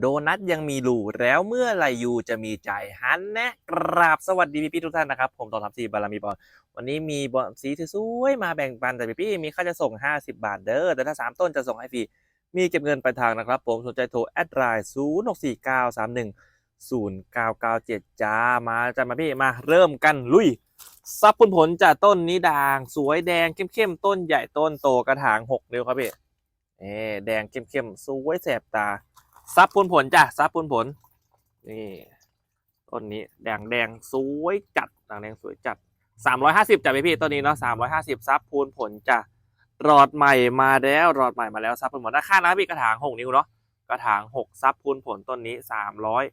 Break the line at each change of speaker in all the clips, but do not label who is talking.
โดนัทยังมีรูแล้วเมื่อไรยูจะมีใจฮันแนะกราบสวัสดีพี่พี่ๆทุกท่านนะครับ ผมต่อทับซีบารมีบอลวันนี้มีบอลสีสวยมาแบ่งปันแต่พี่พี่ๆมีค่าจะส่ง 50 บาทเด้อแต่ถ้า 3 ต้นจะส่งให้ฟรีมีเก็บเงินปลายทางนะครับ ผมสนใจโทรแอดไลน์0 6 4 9 3 1 0 9 9 7จ้ามาจ้ามาพี่มาเริ่มกันลุยซับผลผลจากต้นนี้ด่าง สวยแดงเข้มๆต้นใหญ่ต้นโตกระถางหกนิ้วครับพี่เอแดงเข้มๆสวยแสบตา ซับผลผลจ้ะซับผลผลนี่ต้นนี้แดงแดงสวยจัดด่างแดงสวยจัดสามร้อยห้าสิบจ้ะพี่พี่ต้นนี้เนาะสามร้อยห้าสิบซับพูนผลจ้ะรอดใหม่มาแล้วรอดใหม่มาแล้วซับพูนผลด้านข้านะพี่กระถางหกนิ้วเนาะกระถางหกซับพูนผลต้นนี้สามร้อย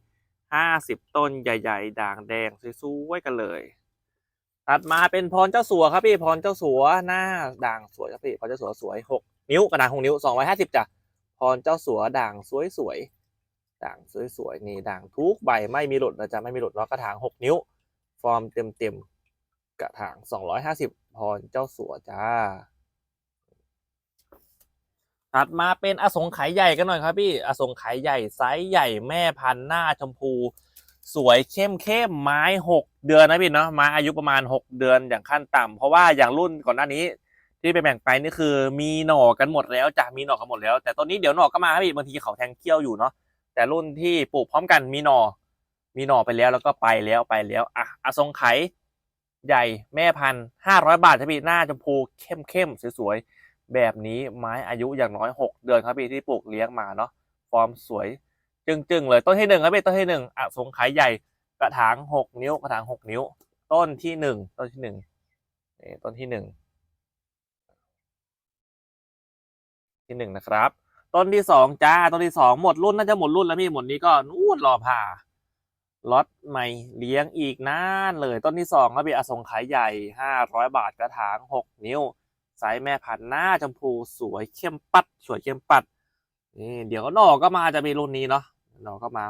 ห้าสิบต้นใหญ่ ๆ ด่างแดงสวยๆกันเลย ตัดมาเป็นพรเจ้าสัวครับพี่พรเจ้าสัวหน้าด่างสวยครับพี่พรเจ้าสัวสวยหกนิ้วกระดางหกนิ้วสองร้อยห้าสิบจ้ะ พรเจ้าสัวด่างสวยสวยๆด่างสวยสวยๆนี่ด่างทุกใบไม่มีหลุดนะจ๊ะไม่มีหลุดเนาะกระถางหกนิ้ว ฟอร์มเต็มเต็มๆกระถางสองร้อยห้าสิบพรเจ้าสัวจ้าถัดมาเป็นอสงไขยใหญ่กันหน่อยครับพี่อสงไขยใหญ่ไซส์ใหญ่แม่พันธุ์หน้าชมพู สวยเข้มเข้มไม้หกเดือนนะพี่เนาะไม้อายุประมาณหกเดือนอย่างขั้นต่ำเพราะว่าอย่างรุ่นก่อนหน้านี้ ที่ไปแบ่งไปนี่คือมีหน่อกันหมดแล้วจ้ะมีหน่อกันหมดแล้ว แต่ตอนนี้เดี๋ยวหน่อก็มาครับพี่บางทีเขาแทงเขี้ยวอยู่เนาะแต่รุ่นที่ปลูกพร้อมกันมีหน่อ มีหน่อไปแล้วแล้วก็ไปแล้วไปแล้วอะอสงไขยใหญ่แม่พันห้าร้อยบาทครับพี่หน้าชมพูเข้มเข้มสวยๆแบบนี้ไม้อายุอย่างน้อยหกเดือนครับพี่ที่ปลูกเลี้ยงมาเนาะฟอร์มสวยจึงๆเลยต้นที่หนึ่งครับพี่ต้นที่หนึ่งอสงไขยใหญ่กระถางหกนิ้วกระถางหกนิ้ว ต้นที่หนึ่งต้นที่หนึ่งนี่ต้นที่หนึ่ง ที่หนึ่งนะครับ ต้นที่สองจ้า ต้นที่สองหมดรุ่นน่าจะหมดรุ่นแล้วพี่หมดนี้ก็นู่นรอผ่าล็อตใหม่เลี้ยงอีกนานเลย ต้นที่สองครับพี่อสงไขยใหญ่ห้าร้อยบาทกระถางหกนิ้วไซส์แม่พันธุ์หน้าชมพูสวยเข้มปัด สวยเข้มปัดนี่เดี๋ยวหน่อก็มาจะมีรุ่นนี้เนาะหน่อก็มา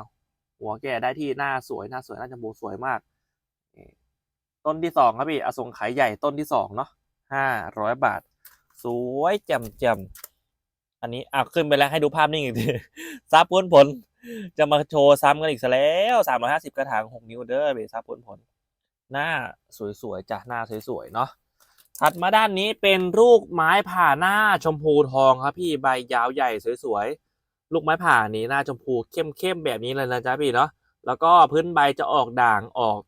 หัวแก่ได้ที่หน้าสวยหน้าสวยหน้าจมูสวยมากนี่ต้นที่สองครับพี่อสงไขยใหญ่ต้นที่สองเนาะห้าร้อยบาท สวยแจ่มแจ่ม อันนี้อะขึ้นไปแล้วให้ดูภาพนิ่งอีกทีซับพ้นผล จะมาโชว์ซ้ำกันอีกซะแล้วสามร้อยห้าสิบกระถางหกนิ้วเด้อเบซับพ้นผล หน้าสวยๆจ้ะหน้าสวยๆเนาะถัดมาด้านนี้เป็นลูกไม้ผ่าหน้าชมพูทองครับพี่ใบยาวใหญ่สวยๆลูกไม้ผ่านี้หน้าชมพูเข้มๆแบบนี้เลยนะจ๊ะพี่เนาะแล้วก็พื้นใบจะออกด่างออก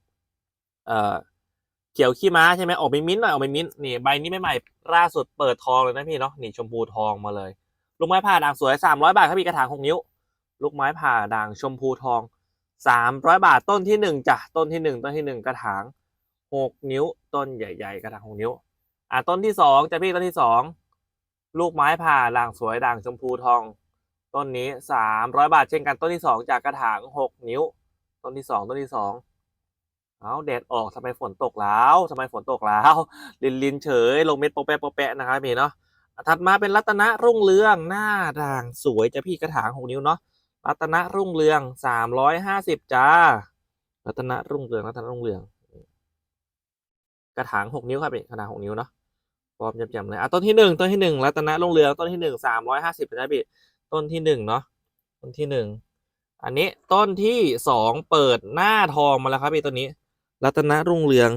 เอ่อเขียวขี้ม้าใช่ไหมออกเป็นมิ้นท์หน่อยออกเป็นมิ้นท์นี่ใบนี้ใหม่ๆล่าสุดเปิดทองเลยนะพี่เนาะนี่ชมพูทองมาเลย ลูกไม้ผ่าด่างสวยสามร้อยบาทครับพี่กระถางหกนิ้ว ลูกไม้ผ่าด่างชมพูทองสามร้อยบาทต้นที่หนึ่งจ้ะต้นที่หนึ่งต้นที่หนึ่งกระถางหกนิ้ว ต้นใหญ่ ๆ กระถางหกนิ้ว อะต้นที่สองจะพี่ต้นที่สองลูกไม้ผ่าด่างสวยด่างชมพูทอง ต้นนี้สามร้อยบาทเช่นกันต้นที่สองจากกระถางหกนิ้ว ต้นที่สองต้นที่สองเอาแดดออกทำไมฝนตกแล้วทำไมฝนตกแล้ว ลินลินเฉย ลงเม็ดโปะแปะโปะแปะนะครับพี่เนาะ ถัดมาเป็นรัตนะรุ่งเรืองหน้าด่างสวยจะพี่กระถางหกนิ้วเนาะรัตนะรุ่งเรืองสามร้อยห้าสิบจ้า รัตนะรุ่งเรืองรัตนะรุ่งเรือง กระถางหกนิ้วครับพี่กระถางหกนิ้วเนาะฟอร์มจำๆเลยอะต้นที่หนึ่งต้นที่หนึ่งรัตนะลงเรืองต้นที่หนึ่งสามร้อยห้าสิบนะพี่ต้นที่หนึ่งเนาะต้นที่หนึ่งอันนี้ต้นที่สองเปิดหน้าทองมาแล้วครับพี่ต้นนี้ รัตนะรุ่งเรือง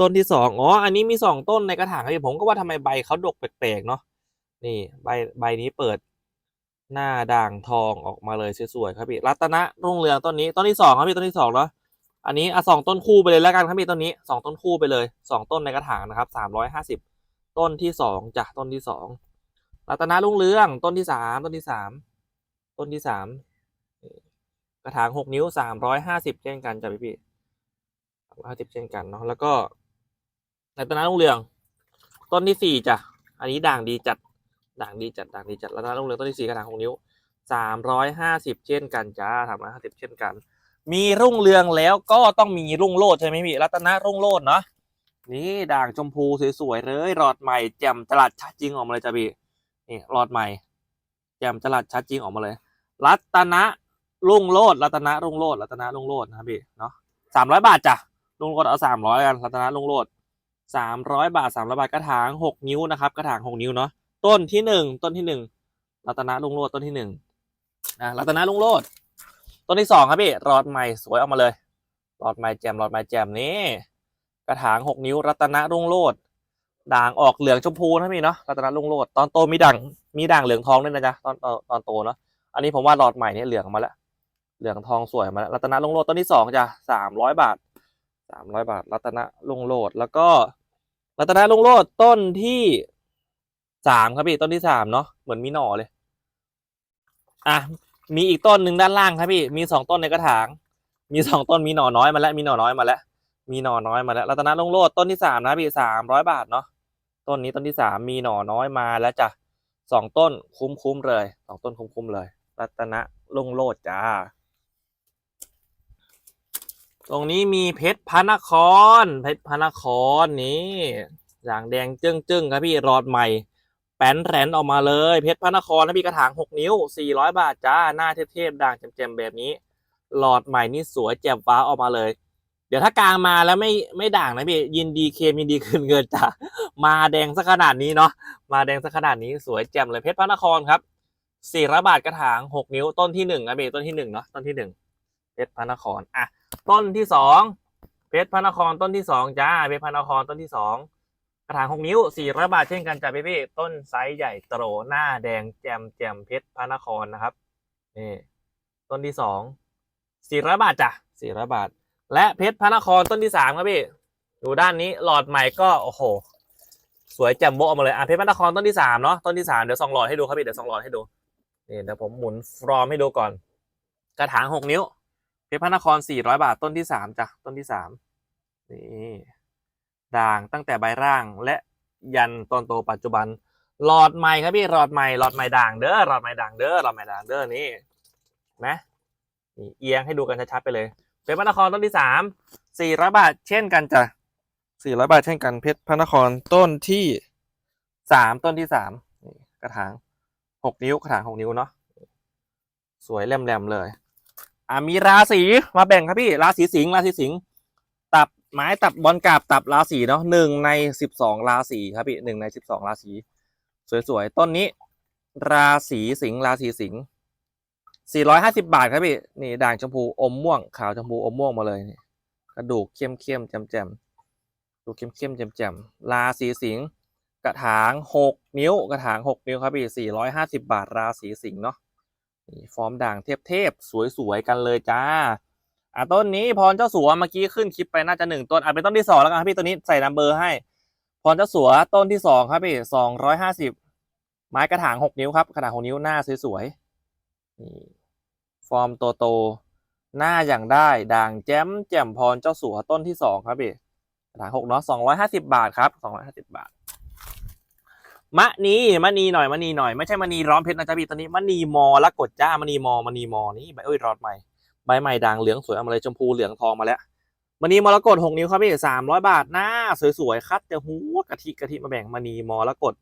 ต้นที่สองอ๋อ อันนี้มีสองต้นในกระถางครับพี่ผมก็ว่าทำไมใบเขาดกแปลกๆเนาะนี่ใบใบนี้เปิดหน้าด่างทองออกมาเลยสวยๆครับพี่รัตนะรุ่งเรืองต้นนี้ต้นที่สองครับพี่ต้นที่สองเนาะอันนี้อะสองต้นคู่ไปเลยแล้วกันครับพี่ต้นนี้สองต้นคู่ไปเลยสองต้นในกระถางนะครับสามร้อยห้าสิบต้นที่สองจ้ะต้นที่สองรัตนารุ่งเรืองต้นที่สามต้นที่สามต้นที่สามกระถางหกนิ้วสามร้อยห้าสิบเช่นกันจ้ะพี่พี่สามร้อยห้าสิบเช่นกันเนาะแล้วก็ รัตนาลุงเรือง ต้นที่สี่จ้ะ อันนี้ด่างดีจัด ด่างดีจัด ด่างดีจัดรัตนาลุงเรืองต้นที่สี่กระถางหกนิ้วสามร้อยห้าสิบเช่นกันจ้าสามร้อยห้าสิบเช่นกัน มีรุ่งเรืองแล้วก็ต้องมีรุ่งโลดใช่ไหมพี่ รัตนารุ่งโลดเนาะ นี่ด่างชมพูสวยๆเลยหลอดใหม่แจ่มตลาดชัดจริงออกมาเลยจ้ะพี่ นี่หลอดใหม่แจ่มตลาดชัดจริงออกมาเลย รัตนะรุ่งโลดรัตนะรุ่งโลดรัตนะรุ่งโรดนะพี่ เนาะสามร้อยบาทจ้ะรุ่งโลดเอาสามร้อยกัน รัตนะรุ่งโลด 300 บาท 300 บาทกระถาง 6 นิ้วนะครับกระถาง 6 นิ้วเนาะต้นที่ 1 ต้นที่ 1รัตนะลุงโลดต้นที่1นะรัตนะลุงโลดต้นที่ 2 ครับพี่รอดใหม่สวยออกมาเลยรอดใหม่แจมรอดใหม่แจมนี่กระถาง 6 นิ้ว รัตนะลุงโรดด่างออกเหลืองชมพูนะพี่เนาะรัตนะลุงโรดตอนโตมีด่างมีด่างเหลืองทองด้วยนะจ๊ะตอนตอนโตเนาะอันนี้ผมว่าหลอดใหม่เนี่ยเหลืองมาแล้วเหลืองทองสวยมาแล้วรัตนะลุงโรดต้นที่สองจ้ะสามร้อยบาทสามร้อยบาท รัตนะลุงโรดแล้วก็ รัตนาลุงโลดต้นที่สามครับพี่ต้นที่สามเนาะเหมือนมีหน่อเลย อะมีอีกต้นหนึ่งด้านล่างครับพี่ มีสองต้นในกระถาง มีสองต้นมีหน่อน้อยมาแล้วมีหน่อน้อยมาแล้ว มีหน่อน้อยมาแล้วรัตนาลุงโลดต้นที่สามนะพี่สามร้อยบาทเนาะต้นนี้ต้นที่สามมีหน่อน้อยมาแล้วจ้ะสองต้นคุ้มคุ้มๆเลยสองต้นคุ้มคุ้มๆเลย รัตนะลุงโลดจ้า ตรงนี้มีเพชรพระนคร เพชรพระนครนี่อย่างแดงจึ้งจึ้งๆครับพี่รอดใหม่ แป้นแรนออกมาเลย เพชรพระนครนะพี่กระถางหกนิ้วสี่ร้อยบาทจ้าหน้าเทพๆด่างแจ่มๆแบบนี้หลอดใหม่นี่สวยแจ่มฟ้าออกมาเลย เดี๋ยวถ้ากลางมาแล้วไม่ไม่ด่างนะพี่ยินดีเคมยินดีคืนเงินจ้ามาแดงสักขนาดนี้เนาะมาแดงสักขนาดนี้สวยแจ่มเลยเพชรพระนครครับสี่ร้อยบาทกระถางหกนิ้วต้นที่หนึ่งนะพี่ต้นที่หนึ่งเนาะต้นที่หนึ่งเพชรพระนครอะ ต้นที่สองเพชรพระนครต้นที่สองจ้าเพชรพระนครต้นที่สองกระถางหกนิ้วสี่ร้อยบาทเช่นกันจ้าพี่พี่ต้นไซส์ใหญ่โตหน้าแดงแจมแจมเพชรพระนครนะครับนี่ต้นที่สองสี่ร้อยบาทจ้ะสี่ร้อยบาท และเพชรพระนครต้นที่สามครับพี่ดูด้านนี้หลอดใหม่ก็โอ้โห สวยแจ่มโบะออกมาเลยอะเพชรพระนครต้นที่สามเนาะต้นที่สามเดี๋ยวส่องหลอดให้ดูครับพี่เดี๋ยวส่องหลอดให้ดูนี่เดี๋ยวผมหมุนฟรอมให้ดูก่อน กระถางหกนิ้ว เพชรพระนคร400บาทต้นที่สามจ้ะต้นที่สามนี่ด่างตั้งแต่ใบร่างและยันตอนโตปัจจุบัน หลอดใหม่ครับพี่หลอดใหม่หลอดใหม่ด่างเด้อหลอดใหม่ด่างเด้อหลอดใหม่ด่างเด้อนี่นะนี่เอียงให้ดูกันชัดๆไปเลยเพชรพระนครต้นที่สาม400บาทเช่นกันจ้ะ400บาทเช่นกันเพชรพระนครต้นที่สามต้นที่สามนี่กระถางหกนิ้วกระถางหกนิ้วเนาะสวยแหลมๆเลย อ่ามีราศีมาแบ่งครับพี่ราศีสิงห์ราศีสิงห์ตับไม้ตับบอลกาบตับราศีเนาะหนึ่งในสิบสองราศีครับพี่หนึ่งในสิบสองราศีสวยๆต้นนี้ ราศีสิงห์ราศีสิงห์สี่ร้อยห้าสิบาทครับพี่นี่ด่างชมพูอมม่วง ขาวชมพูอมม่วงมาเลยกระดูกเข้มเข้มๆแจ่มแจ่มๆดูเข้มเข้มๆแจ่มแจ่มๆราศีสิงห์กระถางหกนิ้ว กระถางหกนิ้วครับพี่สี่ร้อยห้าสิบาทราศีสิงห์เนาะ ฟอร์มด่างเทพๆสวยๆกันเลยจ้าอะต้นนี้พรเจ้าสัวเมื่อกี้ขึ้นคลิปไปน่าจะหนึ่งต้นอะเป็นต้นที่สองแล้วกันครับพี่ตัวนี้ใส่นัมเบอร์ให้ พรเจ้าสัวต้นที่สองครับพี่สองร้อยห้าสิบไม้กระถางหกนิ้วครับกระถางหกนิ้วหน้าสวยๆนี่ฟอร์มโตโตหน้าอย่างได้ด่างแจ่มแจ่มพรเจ้าสัวต้นที่สองครับพี่กระถางหกเนาะสองร้อยห้าสิบาทครับสองร้อยห้าสิบาท มะนีมะนีหน่อยมะนีหน่อยไม่ใช่มะนีร้อมเพชรนะจ๊ะพี่ตอนนี้มะนีมอละกดจ้ามะนีมอมะนีมอนี่ใบเอ้ยรอดใหม่ใบใหม่ด่างเหลืองสวยเอามาเลยชมพูเหลืองทองมาแล้วมณีมรกตหกนิ้วครับพี่สามร้อยบาทหน้าสวยๆคัดจะหัวกะทิกะทิมาแบ่งมณีมรกต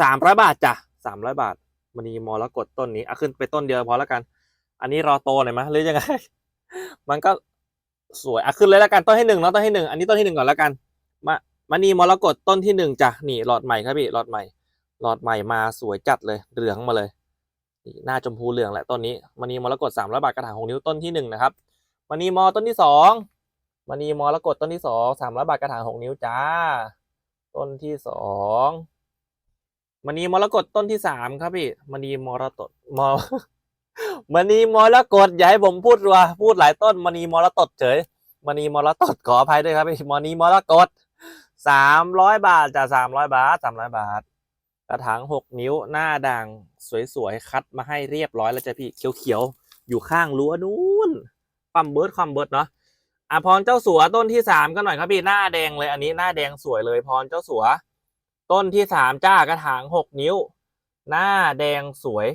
สามร้อยบาทจ้ะสามร้อยบาทมณีมรกตต้นนี้อะขึ้นไปต้นเดียวพอแล้วกัน อันนี้รอโตหน่อยมั้ยหรือยังไง มันก็สวยอะขึ้นเลยแล้วกันต้นที่หนึ่งเนาะต้นที่หนึ่งอันนี้ต้นที่หนึ่งก่อนแล้วกัน มา มณีมรกตต้นที่หนึ่งจ้ะนี่หลอดใหม่ครับพี่หลอดใหม่ หลอดใหม่มาสวยจัดเลยเหลืองมาเลยนี่หน้าชมพูเหลืองแหละต้นนี้มณีมรกตสามร้อยบาทกระถางหกนิ้วต้นที่หนึ่งนะครับมณีมอต้นที่สองมณีมรกตต้นที่สองสามร้อยบาทกระถางหกนิ้วจ้า ต้นที่สองมณีมรกตต้นที่สามครับพี่มณีมรกตมอมณีมรกตอย่าให้ผมพูดรัวพูดหลายต้นมณีมรกตเฉยมณีมรกตขออภัยด้วยครับพี่มณีมรกต สามร้อยบาทจ้ะสามร้อยบาทสามร้อยบาท กระถางหกนิ้วหน้าด่างสวยๆ คัดมาให้เรียบร้อยแล้วจ้ะพี่เขียวๆ อยู่ข้างรั้วนู้นความเบิร์ดความเบิร์ดเนาะอะพรเจ้าสัวต้นที่สามก็หน่อยครับพี่หน้าแดงเลยอันนี้หน้าแดงสวยเลยพรเจ้าสัว ต้นที่สามจ้ากระถางหกนิ้ว หน้าแดงสวย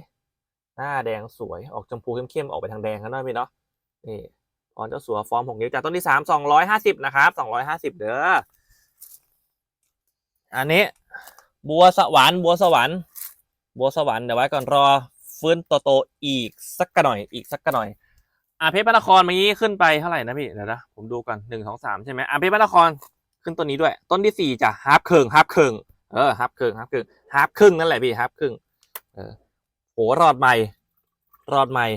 หน้าแดงสวยออกชมพูเข้มๆออกไปทางแดงกันหน่อยพี่เนาะนี่พรเจ้าสัวฟอร์มหกนิ้วจากต้นที่สามสองร้อยห้าสิบนะครับสองร้อยห้าสิบเด้อ อันนี้ บัวสวรรค์บัวสวรรค์บัวสวรรค์เดี๋ยวไว้ก่อนรอฟื้นโตโตอีกสักกะหน่อยอีกสักกะหน่อยอาเพชรพระนครเมื่อกี้ขึ้นไปเท่าไหร่นะพี่เดี๋ยวนะผมดูกันหนึ่งสองสามใช่ไหมอาเพชรพระนครขึ้นต้นนี้ด้วย ต้นที่สี่จ้ะฮาร์ปเคิงฮาร์ปเคิงเออฮาร์ปเคิงฮาร์ปเคิงฮาร์ปครึ่งนั่นแหละพี่ฮาร์ปครึ่งเออโหรอดใหม่รอดใหม่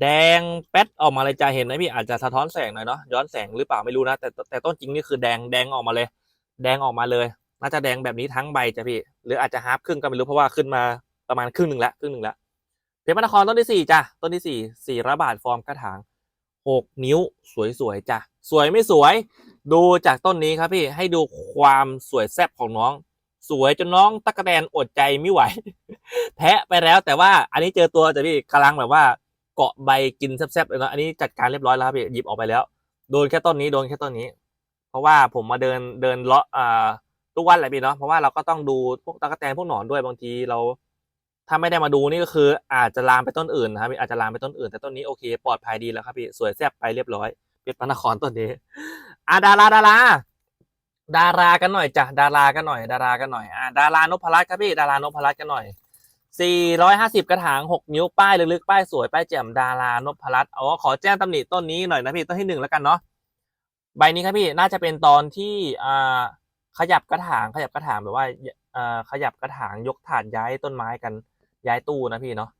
แดงแป๊ดออกมาเลยจะเห็นไหมพี่อาจจะสะท้อนแสงหน่อยเนาะย้อนแสงหรือเปล่าไม่รู้นะแต่แต่ต้นจริงนี่คือแดงแดงออกมาเลย แดงออกมาเลย น่าจะแดงแบบนี้ทั้งใบจ้ะพี่ หรืออาจจะฮาร์ฟครึ่งก็ไม่รู้เพราะว่าขึ้นมาประมาณครึ่งหนึ่งละครึ่งหนึ่งละเพชรมนครต้นที่สี่จ้ะต้นที่สี่สี่ระบาทฟอร์มกระถางหกนิ้วสวยๆจ้ะสวยไม่สวย ดูจากต้นนี้ครับพี่ให้ดูความสวยแซ่บของน้อง สวยจนน้องตะกะแตนอดใจไม่ไหวแทะไปแล้วแต่ว่าอันนี้เจอตัวจ้ะพี่กำลังแบบว่าเกาะใบกินแซ่บๆเลยนะอันนี้จัดการเรียบร้อยแล้วพี่หยิบออกไปแล้ว โดนแค่ต้นนี้โดนแค่ต้นนี้ เพราะว่าผมมาเดินเดินเลาะอ่า ทุกวันแหละพี่เนาะเพราะว่าเราก็ต้องดูพวกตะกั่แตนพวกหนอนด้วยบางทีเรา ถ้าไม่ได้มาดูนี่ก็คือ อาจจะลามไปต้นอื่นนะครับพี่อาจจะลามไปต้นอื่น แต่ต้นนี้โอเคปลอดภัยดีแล้วครับพี่สวยแซ่บไปเรียบร้อยเพชรพระนครต้นนี้อะดาราดาราดารากันหน่อยจ้ะดารากันหน่อย ดารากันหน่อยอะดารานพรัตน์ครับพี่ดารานพรัตน์กันหน่อย450 กระถาง 6 นิ้ว ป้ายลึกๆป้ายสวย ป้ายแจ่มดารานพรัตน์อ๋อขอแจ้งตำหนิต้นนี้หน่อยนะพี่ ต้นที่หนึ่งแล้วกันเนาะ ใบนี้ครับพี่ น่าจะเป็นตอนที่อ่า ขยับกระถาง ขยับกระถางแบบว่าอ่าขยับกระถางยกถาดย้ายต้นไม้กันย้ายตู้นะพี่เนาะ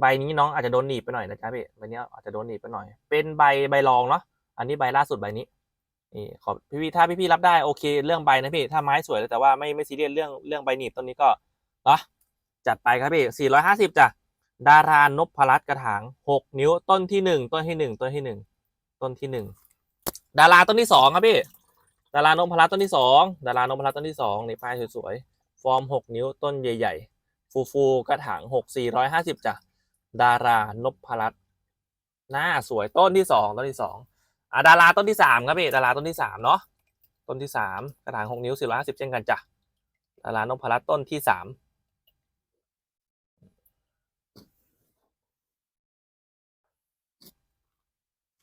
ใบนี้น้องอาจจะโดนหนีบไปหน่อยนะจ๊ะพี่ใบนี้อาจจะโดนหนีบไปหน่อย เป็นใบใบรองเนาะอันนี้ใบล่าสุดใบนี้นี่ขอพี่พี่ถ้าพี่พี่รับได้โอเค เรื่องใบนะพี่ถ้าไม้สวยแต่ว่าไม่ไม่ซีเรียสเรื่องเรื่องใบหนีบต้นนี้ก็เนาะจัดไปครับพี่450จ้ะดารานพรัตน์กระถาง6นิ้วต้นที่หนึ่งต้นที่หนึ่งต้นที่หนึ่งต้นที่หนึ่งดาราต้นที่สองครับพี่ ดารานพรัตต้นที่สองดารานพรัตต้นที่สองในป้ายสวยๆ ฟอร์มหกนิ้วต้นใหญ่ๆฟูฟูๆกระถางหกสี่ร้อยห้าสิบจ้ะดารานพรัตหน้าสวยต้นที่สองต้นที่สองอะดาราต้นที่สามครับพี่ดาราต้นที่สามเนาะต้นที่สามกระถางหกนิ้วสี่ร้อยห้าสิบเช่นกันจ้ะดารานพรัตต้นที่สาม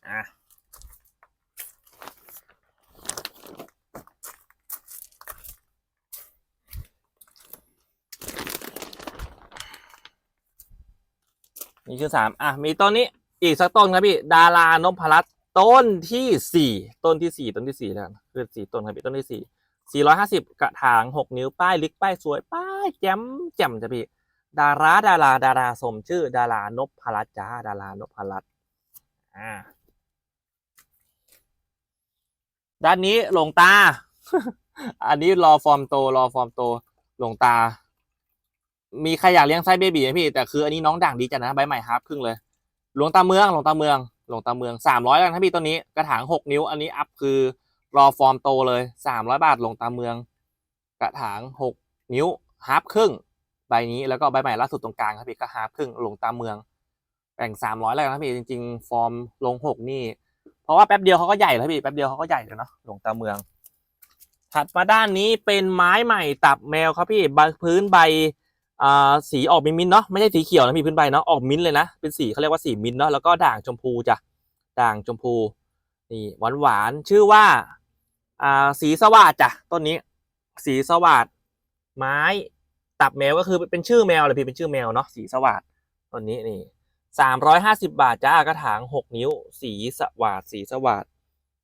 อะ นี่คือสามอะมีต้นนี้อีกสักต้นครับพี่ ดารานพรัตน์ต้นที่สี่ต้นที่สี่ต้นที่สี่แล้วกันคือสี่ต้นครับพี่ต้นที่สี่สี่ร้อยห้าสิบกระถางหกนิ้วป้ายลึกป้ายสวยป้ายแจ่มแจ่มจ้ะพี่ดาราดาราดาราสมชื่อ ดารานพรัตน์จ้าดารานพรัตน์อ่าด้านนี้หลงตา อันนี้รอฟอร์มโตรอฟอร์มโตหลงตา มีใครอยากเลี้ยงไส้เบบีไหมพี่ แต่คืออันนี้น้องด่างดีจังนะใบใหม่ฮาร์ปครึ่งเลย หลวงตาเมืองหลวงตาเมืองหลวงตาเมืองสามร้อยแล้วนะพี่ตัวนี้กระถางหกนิ้ว อันนี้อัพคือรอฟอร์มโตเลยสามร้อยบาทหลวงตาเมือง กระถางหกนิ้วฮาร์ปครึ่งใบนี้แล้วก็ใบใหม่ล่าสุดตรงกลางครับพี่ก็ฮาร์ปครึ่งหลวงตาเมืองแบ่งสามร้อยแล้วนะพี่จริง ๆ ฟอร์มลงหกนี่ เพราะว่าแป๊บเดียวเขาก็ใหญ่แล้วพี่แป๊บเดียวเขาก็ใหญ่เลยเนาะหลวงตาเมืองถัดมาด้านนี้เป็นไม้ใหม่ตับแมวครับพี่พื้นใบ อ่าสีออกมิ้นท์ๆเนาะไม่ใช่สีเขียวนะพี่พื้นใบเนาะออกมิ้นเลยนะเป็นสีเขาเรียกว่าสีมิ้นเนาะแล้วก็ด่างชมพูจ้ะด่างชมพูนี่หวานหวานชื่อว่าอ่าสีสวัสดจ้ะต้นนี้ สีสวัสดไม้ตับแมวก็คือเป็นชื่อแมวเลยพี่เป็นชื่อแมวเนาะสีสวัสดต้นนี้นี่สามร้อยห้าสิบาทจ้ากระถางหกนิ้ว สีสวัสดสีสวัสด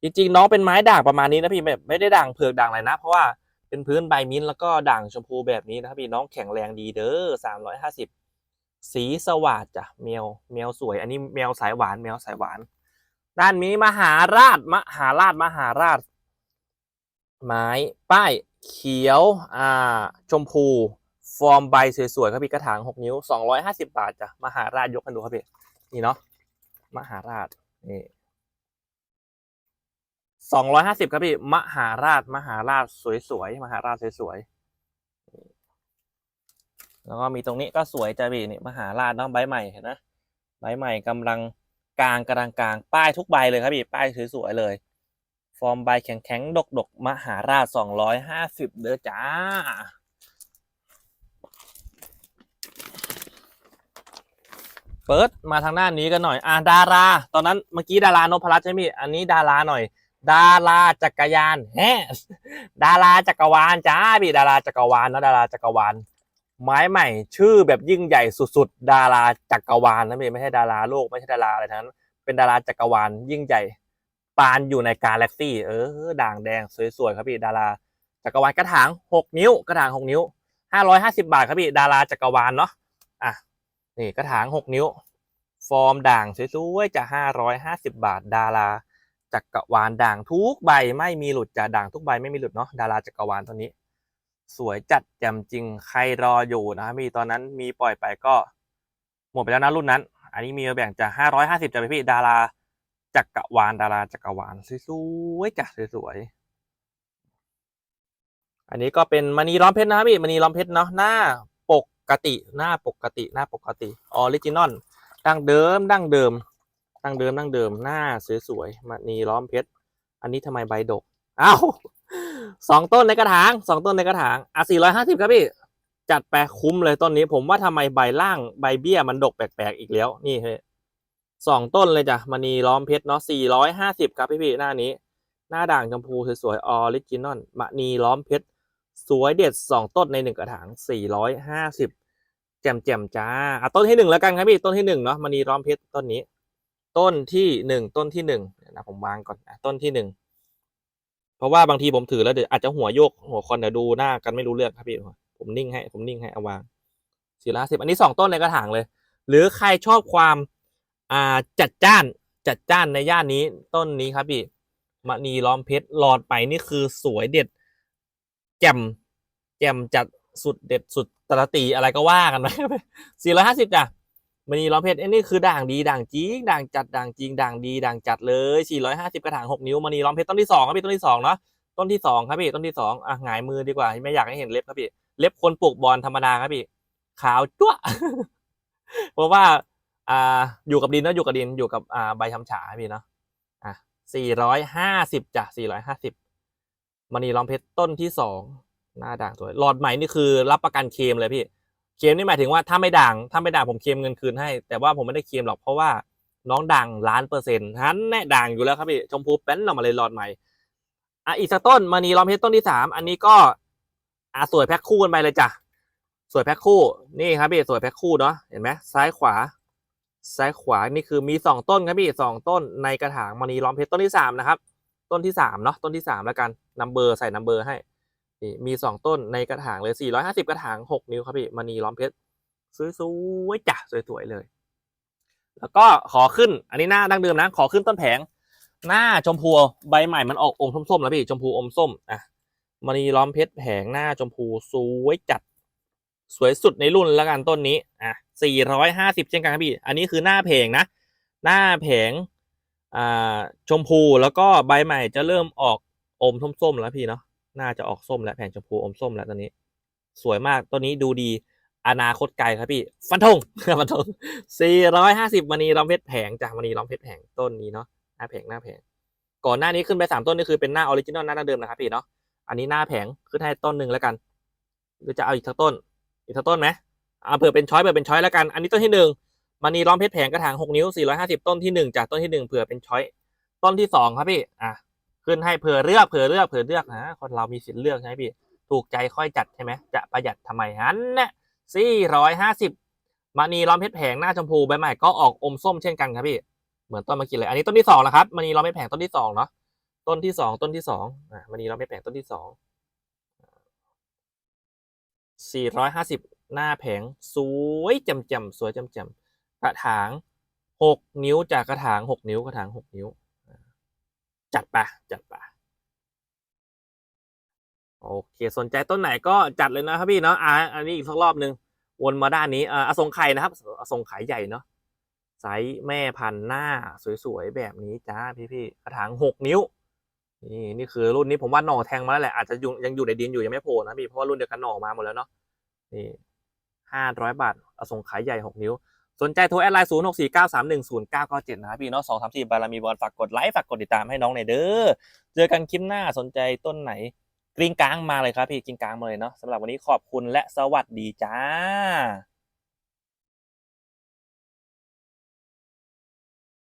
จริงๆน้องเป็นไม้ด่างประมาณนี้นะพี่แบบไม่ได้ด่างเผือกด่างอะไรนะ เพราะว่า เป็นพื้นใบมิ้นท์แล้วก็ด่างชมพูแบบนี้นะครับพี่น้องแข็งแรงดีเด้อสามร้อยห้าสิบสีสวัสดจ้ะแมวแมวสวย อันนี้แมวสายหวานแมวสายหวาน ด้านนี้มหาราชมหาราชมหาราช ไม้ป้ายเขียวอ่าชมพู ฟอร์มใบสวยๆครับพี่กระถางหกนิ้วสองร้อยห้าสิบาทจ้ะมหาราชยกกันดูครับพี่นี่เนาะมหาราชนี่ สองร้อยห้าสิบครับพี่ มหาราช มหาราชสวยๆ มหาราชสวยๆ แล้วก็มีตรงนี้ก็สวยจ้ะพี่นี่มหาราชเนาะใบใหม่เห็นนะใบใหม่กำลังกลางกำลังกลางป้ายทุกใบเลยครับพี่ป้ายสวยๆเลย ฟอร์มใบแข็งๆ ดกๆ มหาราชสองร้อยห้าสิบเด้อจ้าเปิดมาทางด้านนี้กันหน่อย อ่าดารา ตอนนั้นเมื่อกี้ดารานพรัตน์ใช่ไหมอันนี้ดาราหน่อย ดาราจักรยานแฮดาราจักรวาลจ้าพี่ดาราจักรวาลเนะดาราจักรวาลไม้ใหม่ ชื่อแบบยิ่งใหญ่สุดๆ ดาราจักรวาลนะพี่ไม่ใช่ดาราโลกไม่ใช่ดาราอะไรทั้งนั้นเป็นดาราจักรวาลยิ่งใหญ่ปานอยู่ในกาแล็กซี่เออด่างแดงสวยๆครับพี่ดาราจักรวาลกระถางหกนิ้วกระถางหกนิ้วห้าร้อยห้าสิบาทครับพี่ดาราจักรวาลเนาะอะนี่กระถางหกนิ้ว ฟอร์มด่างสวยๆจะห้าร้อยห้าสิบาทดารา จักรวาลด่างทุกใบไม่มีหลุดจะด่างทุกใบไม่มีหลุดเนาะดาราจักรวาลตัวนี้ สวยจัดแจ่มจริงใครรออยู่นะครับมีตอนนั้นมีปล่อยไปก็หมดไปแล้วนะรุ่นนั้น อันนี้มีมาแบ่งจะห้าร้อยห้าสิบจะไปพี่ดาราจักรวาลดาราจักรวาลสวยๆจ้ะสวยๆอันนี้ก็เป็นมณีล้อมเพชรนะครับพี่มณีล้อมเพชรเนาะหน้าปกติหน้าปกติหน้าปกติออริจินอลดั้งเดิมดั้งเดิม ดั้งเดิมดั้งเดิมหน้าสวยๆมณีล้อมเพชร อันนี้ทำไมใบดกอ้าวสองต้นในกระถางสองต้นในกระถางอะสี่ร้อยห้าสิบครับพี่ จัดไปคุ้มเลยต้นนี้ ผมว่าทำไมใบล่างใบเบี้ยมันดกแปลกๆอีกแล้ว นี่เฮ้ยสองต้นเลยจ้ะมณีล้อมเพชรเนาะสี่ร้อยห้าสิบครับพี่ๆหน้านี้ หน้าด่างชมพูสวยๆออริจินอลมณีล้อมเพชรสวยเด็ดสองต้นในหนึ่งกระถางสี่ร้อยห้าสิบแจ่มแจ่มจ้าอะต้นที่หนึ่งแล้วกันครับพี่ต้นที่หนึ่งเนาะมณีล้อมเพชรต้นนี้ ต้นที่หนึ่งต้นที่หนึ่งนะผมวางก่อนต้นที่หนึ่งเพราะว่าบางทีผมถือแล้วเดี๋ยวอาจจะหัวโยกหัวคอนเดี๋ยวดูหน้ากันไม่รู้เรื่องครับพี่ผมนิ่งให้ผมนิ่งให้เอาวางสี่ร้อยสิบอันนี้สองต้นในกระถางเลย หรือใครชอบความอ่าจัดจ้านจัดจ้านในย่านนี้ต้นนี้ครับพี่มณีล้อมเพชรหลอดไปนี่คือสวยเด็ด แจ่มแจ่มจัดสุดเด็ดสุดตระตีอะไรก็ว่ากันไปสี่ร้อยห้าสิบจ้ะ มณีล้อมเพชรอันนี้คือด่างดีด่างจริงด่างจัดด่างจริงด่างดีด่างจัดเลยสี่ร้อยห้าสิบกระถางหกนิ้วมณีล้อมเพชรต้นที่สองครับพี่ต้นที่สองเนาะต้นที่สองครับพี่ต้นที่สองอะหงายมือดีกว่าไม่อยากให้เห็นเล็บครับพี่เล็บคนปลูกบอลธรรมดาครับพี่ขาวจ้วเพราะว่าอ่าอยู่กับดินเนอะอยู่กับดินอยู่กับอ่าใบชำฉาครับพี่เนาะอะสี่ร้อยห้าสิบจ้ะสี่รอมณีล้อมเพชรต้นที่สองหน้าด่างสวยหลอดใหม่นี่คือรับประกันเคลมเลยพี่ เคลมนี่หมายถึงว่าถ้าไม่ด่างถ้าไม่ด่างผมเคลมเงินคืนให้ แต่ว่าผมไม่ได้เคลมหรอกเพราะว่าน้องด่างล้านเปอร์เซ็นต์ฮันแน่ด่างอยู่แล้วครับพี่ชมพูแป้นออกมาเลยหลอดใหม่อะอีกสักต้นมณีล้อมเพชรต้นที่สามอันนี้ก็อะสวยแพ็คคู่กันไปเลยจ้ะสวยแพ็คคู่นี่ครับพี่สวยแพ็คคู่เนาะเห็นไหมซ้ายขวา ซ้ายขวานี่คือมีสองต้นครับพี่สองต้นในกระถางมณีล้อมเพชรต้นที่สามนะครับต้นที่สามเนาะต้นที่สามแล้วกันนัมเบอร์ใส่นัมเบอร์ให้ นี่มีสองต้นในกระถางเลยสี่ร้อยห้าสิบกระถางหกนิ้วครับพี่มณีล้อมเพชรสวยๆจ้ะสวยๆเลย แล้วก็ขอขึ้นอันนี้หน้าดั้งเดิมนะ ขอขึ้นต้นแผง หน้าชมพูใบใหม่มันออกอมส้มๆแล้วพี่ชมพูอมส้มอะมณีล้อมเพชรแผงหน้าชมพูสวยจัด สวยสุดในรุ่นแล้วกันต้นนี้อะสี่ร้อยห้าสิบเช่นกันครับพี่ อันนี้คือหน้าแผงนะ หน้าแผงอ่าชมพูแล้วก็ใบใหม่จะเริ่มออกอมส้มๆแล้วพี่เนาะ น่าจะออกส้มแล้วแผงชมพูอมส้มแล้วตอนนี้ สวยมากต้นนี้ดูดีอนาคตไกลครับพี่ ฟันธงฟันธงสี่ร้อยห้าสิบมณีล้อมเพชรแผงจากมณีล้อมเพชรแผงต้นนี้เนาะหน้าแผงหน้าแผง ก่อนหน้านี้ขึ้นไปสามต้นนี่คือเป็นหน้าออริจินอลหน้าเดิมนะครับพี่เนาะอันนี้หน้าแผงขึ้นให้ต้นหนึ่งแล้วกันหรือจะเอาอีกสักต้น อีกสักต้นไหมอ่าเผื่อเป็นช้อยเผื่อเป็นช้อยแล้วกัน อันนี้ต้นที่หนึ่งมันนีล้อมเพชรแผงกระถางหกนิ้วสี่ร้อยห้าสิบต้นที่หนึ่งจากต้นที่หนึ่งเผื่อเป็นช้อยต้นที่สองครับพี่อะ ขึ้นให้เผื่อเลือกเผื่อเลือกเผื่อเลือกนะคนเรามีสิทธิ์เลือกใช่ไหมพี่ ถูกใจค่อยจัดใช่ไหมจะประหยัดทำไมฮันเนี่ยสี่ร้อยห้าสิบมานีล้อมเพชรแผงหน้าชมพูใบใหม่ก็ออกอมส้มเช่นกันครับพี่ เหมือนต้นเมื่อกี้เลย อันนี้ต้นที่สองแล้วครับมานีล้อมเพชรแผงต้นที่สองเนาะต้นที่สองต้นที่สองอะมานีล้อมเพชรแผงต้นที่สองสี่ร้อยห้าสิบหน้าแผงสวยจำจำๆสวยจำจำๆกระถางหกนิ้วจากกระถางหกนิ้วกระถางหกนิ้ว จัดไปจัดไปโอเคสนใจต้นไหนก็จัดเลยนะครับพี่เนาะอ่าอันนี้อีกสักรอบหนึ่งวนมาด้านนี้อ่าอสงไข่นะครับอสงไข่ใหญ่เนาะไซส์แม่พันธุ์หน้าสวยๆแบบนี้จ้าพี่ๆกระถางหกนิ้ว นี่นี่คือรุ่นนี้ผมว่าหน่อแทงมาแล้วแหละอาจจะยังอยู่ในดินอยู่ยังไม่โผล่นะพี่เพราะว่ารุ่นเดียวกันหน่อมาหมดแล้วเนาะนี่ห้าร้อยบาทอส่งขายใหญ่หกนิ้ว สนใจโทรแอดไลน์ศูนย์หกสี่เก้าสามหนึ่งศูนย์เก้าเก้าเจ็ดนะครับพี่เนาะสองสามสี่บารมีบอลฝากกดไลค์ฝากกดติดตามให้น้องหน่อยเด้อเจอกันคลิปหน้าสนใจต้นไหนกริ้งกลางมาเลยครับพี่กริ้งกลางมาเลยเนาะสำหรับวันนี้ขอบคุณและสวัสดีจ้า